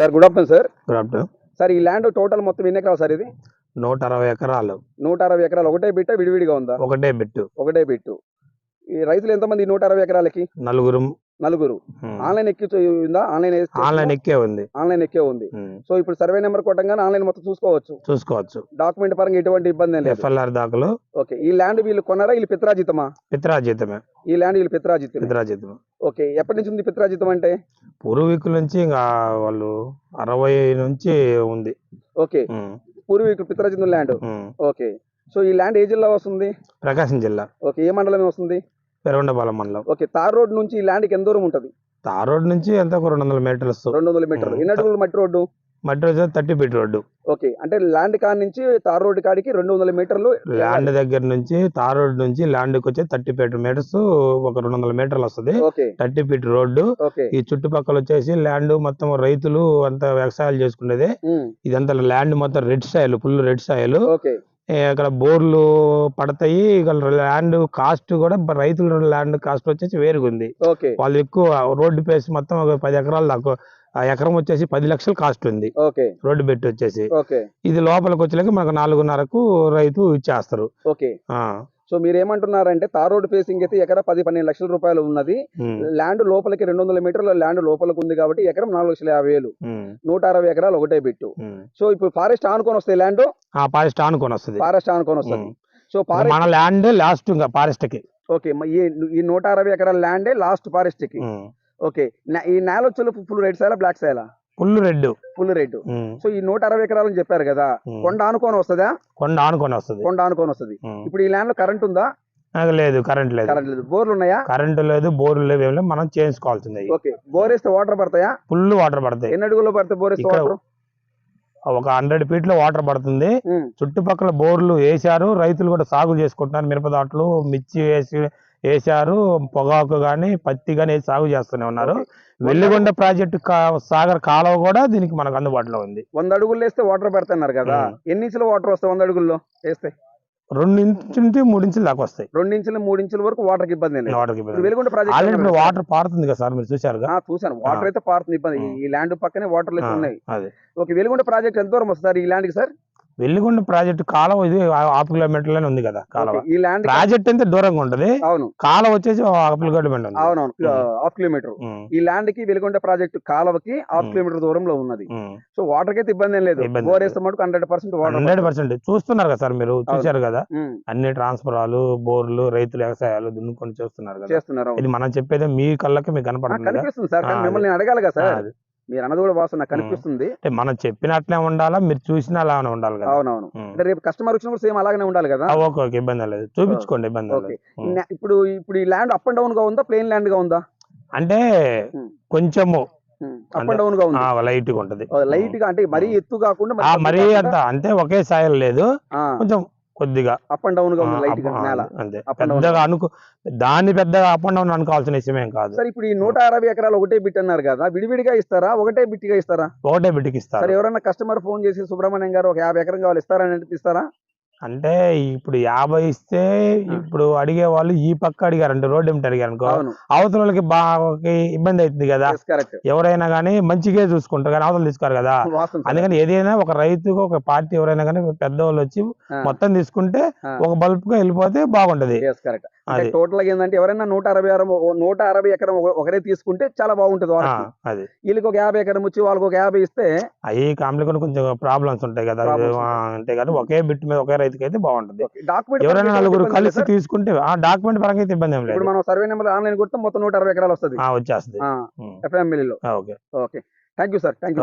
Sir good afternoon sir. Good afternoon. Sir ఈ land total మొత్తం ఎన్ని ఎకరాలు సార్ ఇది? నూట అరవై ఎకరాలు. నూట అరవై ఎకరాలు. ఒకటే బిట్ట? విడివిడిగా ఉందా? ఒకటే బిట్టు. ఒకటే బిట్టు. ఈ రైతులు ఎంతమంది నూట అరవై ఎకరాలకి? నలుగురు. నలుగురు. ఆన్లైన్ ఎక్కి ఉందా? ఆన్లైన్ ఆన్లైన్ ఎక్కే ఉంది. ఆన్లైన్ ఎక్కే ఉంది. సో ఇప్పుడు సర్వే నెంబర్ కొట్టంగానే ఆన్లైన్ మొత్తం చూసుకోవచ్చు. చూసుకోవచ్చు. డాక్యుమెంట్ పరంగా ఎటువంటి ఇబ్బంది లేదు. ఎఫ్ఎల్ఆర్ దాఖలు. ఓకే. ఈ ల్యాండ్ వీళ్ళు కొన్నారా? వీళ్ళు పిత్రాజితమా పిత్రాజితమే ఈ ల్యాండ్ వీళ్ళు పిత్రాజితం పిత్రాజితం ఓకే ఎప్పటి నుంచి ఉంది పిత్రాజితం అంటే? పూర్వీకుల నుంచి ఇంకా వాళ్ళు అరవై నుంచి ఉంది. ఓకే పూర్వీకులు పిత్రాజితం ల్యాండ్. ఓకే సో ఈ ల్యాండ్ ఏ జిల్లా వస్తుంది? ప్రకాశం జిల్లా. ఓకే ఏ మండలం వస్తుంది? పెరగొండపాలెం మండలం. ఓకే తార్ రోడ్ నుంచి ఈ ల్యాండ్కి ఎంత దూరం ఉంటుంది? తార్ రోడ్ నుంచి ఎంత ఒక రెండు వందల మీటర్స్ రెండు వందల మీటర్లు. ఎన్ని అడుగులు మట్టి రోడ్డు? మట్టి రోజు థర్టీ ఫీట్ రోడ్డు. ఓకే అంటే ల్యాండ్ కాడ నుంచి తార్ రోడ్ కాడికి రెండు వందల మీటర్లు ల్యాండ్ దగ్గర నుంచి తార్ రోడ్ నుంచి ల్యాండ్కి వచ్చి థర్టీ ఫీట్ మీటర్స్ ఒక రెండు వందల మీటర్లు వస్తుంది. Thirty feet road. ఈ చుట్టుపక్కల వచ్చేసి ల్యాండ్ మొత్తం రైతులు అంతా వ్యవసాయాలు చేసుకునేదే. ఇదంతా ల్యాండ్ మొత్తం red soil full red soil. ఇక్కడ బోర్లు పడతాయి. ఇక్కడ ల్యాండ్ కాస్ట్ కూడా రైతుల ల్యాండ్ కాస్ట్ వచ్చేసి వేరుగా ఉంది ఓకే. వాళ్ళు ఎక్కువ రోడ్డు పేస్ మొత్తం ఒక పది ఎకరాలు దాకా ఆ ఎకరం వచ్చేసి పది లక్షలు కాస్ట్ ఉంది. ఓకే. రోడ్డు పెట్టి వచ్చేసి. ఓకే. ఇది లోపలికి వచ్చేలాగా మనకు నాలుగున్నరకు రైతు ఇచ్చేస్తారు. సో మీరు ఏమంటున్నారంటే తార్ రోడ్ ఫేసింగ్ అయితే ఎకరా పది పన్నెండు లక్షల రూపాయలు ఉన్నది. ల్యాండ్ లోపలికి రెండు వందల మీటర్ల ల్యాండ్ లోపలికి ఉంది కాబట్టి ఎకరం నాలుగు లక్షల యాభై వేలు. నూట అరవై ఎకరాలు ఒకటే బిట్టు. ఉమ్. సో ఇప్పుడు ఫారెస్ట్ ఆనుకొని వస్తాయి ల్యాండ్? ఆ ఫారెస్ట్ ఆనుకొని వస్తుంది. ఫారెస్ట్ ఆనుకొని వస్తుంది. సో మన ల్యాండ్ లాస్ట్ ఫారెస్ట్కి ఓకే. ఈ నూట అరవై ఎకరాల ల్యాండే లాస్ట్ ఫారెస్ట్కి. ఓకే. ఈ నేల వచ్చి ఫుల్ రెడ్ సైలా black సైలా full red full red so ఈ నూట అరవై ఎకరాలు చెప్పారు కదా. కొండ ఆనుకొని వస్తుందా? కొండ ఆనుకొని వస్తుంది. కొండ ఆనుకొని వస్తుంది. ఇప్పుడు ఈ ల్యాండ్లో కరెంట్ ఉందా? లేదు కరెంట్ లేదు. కరెంట్ లేదు. బోర్లు ఉన్నాయా? కరెంట్ లేదు బోర్లు లేవు మనం చేయించుకోవాల్సింది. ఓకే. బోర్ వేస్తే వాటర్ పడతాయా? ఫుల్ వాటర్ పడతాయి. ఎన్ని అడుగులు పడతాయి బోర్ వేస్తే వాటర్? ఒక హండ్రెడ్ ఫీట్లో వాటర్ పడుతుంది. చుట్టుపక్కల బోర్లు వేశారు. రైతులు కూడా సాగు చేసుకుంటున్నారు. మిరపదాట్లు మిర్చి వేసి వేశారు. పొగాకు గాని పత్తి గాని వేసి సాగు చేస్తూనే ఉన్నారు. వెల్లిగొండ ప్రాజెక్టు సాగర్ కాలువ కూడా దీనికి మనకు అందుబాటులో ఉంది. వంద అడుగులు వేస్తే వాటర్ పెడుతున్నారు కదా. ఉమ్. ఎన్ని ఇంచులు వాటర్ వస్తాయి వంద అడుగుల్లో వేస్తే? రెండు ఇంచు నుంచి మూడు ఇంచుల దాకా వస్తాయి రెండు ఇంచులు మూడు ఇంచుల వరకు వాటర్ ఇబ్బంది ఇప్పుడు వెలుగుంట ఆల్రెడీ ప్రాజెక్ట్ ఇప్పుడు వాటర్ పారుతుంది కదా సార్ మీరు చూశారుగా? ఆ, చూశాను. వాటర్ అయితే పారుతుంది ఇబ్బంది. ఈ ల్యాండ్ పక్కనే వాటర్ ఉన్నాయి. అదే. ఓకే వెలుగుంట ప్రాజెక్ట్ ఎంత దూరం వస్తుంది సార్ ఈ ల్యాండ్కి సార్? వెల్లిగొండ ప్రాజెక్టు కాలువ ఇది హాఫ్ కిలోమీటర్లోనే ఉంది కదా కాలువ. ఓకే, ఈ ల్యాండ్ ప్రాజెక్ట్ అయితే దూరంగా ఉంటది. అవును. కాలువ వచ్చేసి హాఫ్ కిలోమీటర్ ఉంది. అవునవును. ఉమ్. Half kilometre. ఈ ల్యాండ్కి వెలుగొండ ప్రాజెక్ట్ కాలువకి హాఫ్. కిలోమీటర్ దూరంలో ఉన్నది. సో వాటర్కి అయితే ఇబ్బంది ఏం లేదు. బోర్. వేస్తే మటుకు hundred percent water hundred percent చూస్తున్నారు కదా సార్ మీరు? చూశారు కదా? అన్ని ట్రాన్స్ఫరాలు బోర్లు రైతులు వ్యవసాయాలు దున్నుకొని చూస్తున్నారు కదా? చేస్తున్నారు అవును. ఇది మనం చెప్పేది మీ కళ్ళకి మీకు కనపడుతుంది సార్. మిమ్మల్ని అడగాలి కదా సార్. మీరు అన్నది కూడా వాసన నాకు. కనిపిస్తుంది అంటే మనం చెప్పినట్లే ఉండాలా మీరు చూసినా అలానే ఉండాలి కదా. అవునవును. అంటే రేపు కస్టమర్ వచ్చినప్పుడు సేమ్ అలాగనే ఉండాలి కదా. ఓకే ఓకే ఇబ్బంది లేదు. చూపించుకోండి ఇబ్బంది ఇప్పుడు ఇప్పుడు ఈ ల్యాండ్ అప్ అండ్ డౌన్గా ఉందా ప్లేన్ ల్యాండ్గా ఉందా? అంటే. కొంచెము అప్ అండ్ డౌన్గా ఉంది. లైట్గా ఉంటది. లైట్గా అంటే మరీ ఎత్తు కాకుండా మరీ అంత అంతే ఒకే సాయలు లేదు. కొంచెం కొద్దిగా. అప్ అండ్ డౌన్గా నేల. అంతే. పెద్దగా అనుకో దాన్ని పెద్దగా అప్ అండ్ డౌన్ అనుకోవాల్సిన విషయమేం కాదు. సార్ ఇప్పుడు ఈ నూట అరవై ఎకరాలు ఒకటే బిట్ అన్నారు కదా విడివిడిగా ఇస్తారా ఒకటే బిట్టిగా ఇస్తారా? ఒకటే బిడ్డకి సార్ ఇస్తారు. ఎవరైనా కస్టమర్ ఫోన్ చేసి సుబ్రహ్మణ్యం గారు ఒక యాభై ఎకరం కావాలి ఇస్తారని అంటే ఇస్తారా? అంటే ఇప్పుడు యాభై ఇస్తే ఇప్పుడు అడిగే వాళ్ళు ఈ పక్క అడిగారు అంటే రోడ్డు ఏమిటి అడిగారు అనుకో అవతల వాళ్ళకి బాగా ఇబ్బంది అవుతుంది కదా. ఎవరైనా కానీ మంచిగా చూసుకుంటారు కానీ అవతల తీసుకోరు కదా. అందుకని ఏదైనా ఒక రైతుకు ఒక పార్టీ ఎవరైనా కానీ పెద్దవాళ్ళు వచ్చి మొత్తం తీసుకుంటే. ఒక బల్బ్గా వెళ్ళిపోతే బాగుంటది. అంటే టోటల్గా ఏంటంటే ఎవరైనా నూట అరవై అరం నూట అరవై ఎకరం ఒక- ఒకరే తీసుకుంటే చాలా బాగుంటుంది వాళ్ళకి. అది. వీళ్ళకి ఒక యాభై ఎకరం వచ్చి వాళ్ళకి ఒక యాభై ఇస్తే అవి కాంప్లికేట్ కొంచెం ప్రాబ్లమ్స్ ఉంటాయి కదా. అంతే కదా ఒకే బిట్ మీద ఒకే రైతుకి అయితే బాగుంటది డాక్యుమెంట్ ఎవరైనా నలుగురు కలిసి తీసుకుంటే ఆ డాక్యుమెంట్ పరంగా అయితే ఇబ్బంది ఏం లేదు. మనం సర్వే నెంబర్ ఆన్లైన్ కొడితే మొత్తం నూట అరవై ఎకరాలు వస్తుంది. వచ్చేస్తుంది. ఆ, okay. Okay. Thank you sir thank you